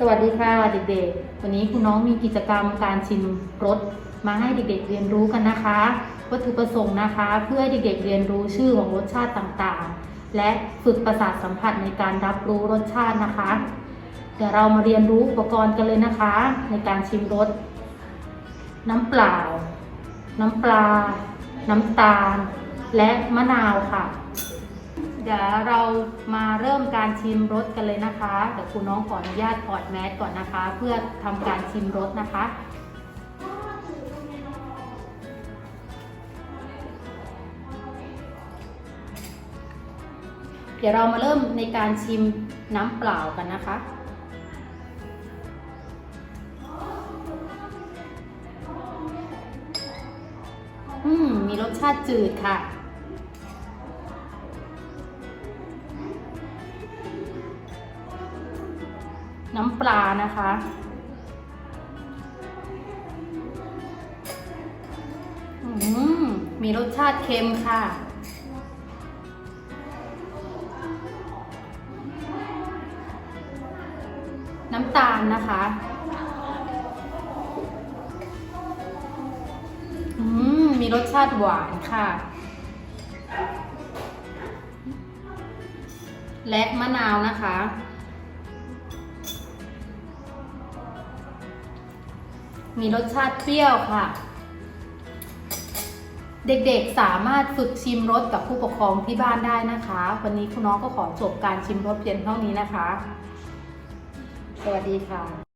สวัสดีค่ะเด็กๆ วันนี้คุณน้องมีกิจกรรมการชิมรสมาให้เด็กๆเรียนรู้กันนะคะ วัตถุประสงค์นะคะ เพื่อให้เด็กๆเรียนรู้ชื่อของรสชาติต่างๆ และฝึกประสาทสัมผัสในการรับรู้รสชาตินะคะ เดี๋ยวเรามาเรียนรู้อุปกรณ์กันเลยนะคะ ในการชิมรส น้ำเปล่า น้ำปลา น้ำตาล และมะนาวค่ะ เดี๋ยวเรามาเริ่มการชิมรสกันเลยนะคะ เดี๋ยวคุณน้องขออนุญาตถอดแมสก่อนนะคะ เพื่อทำการชิมรสนะคะ เดี๋ยวเรามาเริ่มในการชิมน้ำเปล่ากันนะคะอืมมีรสชาติจืดค่ะ น้ำปลานะคะอืมมีรสชาติเค็มค่ะ น้ำตาลนะคะอืมมีรสชาติหวานค่ะ และมะนาวนะคะ มีรสชาติเปรี้ยวค่ะ เด็กๆสามารถฝึกชิมรสกับผู้ปกครองที่บ้านได้นะคะ วันนี้คุณน้องก็ขอจบการชิมรสเพียงเท่านี้นะคะ สวัสดีค่ะ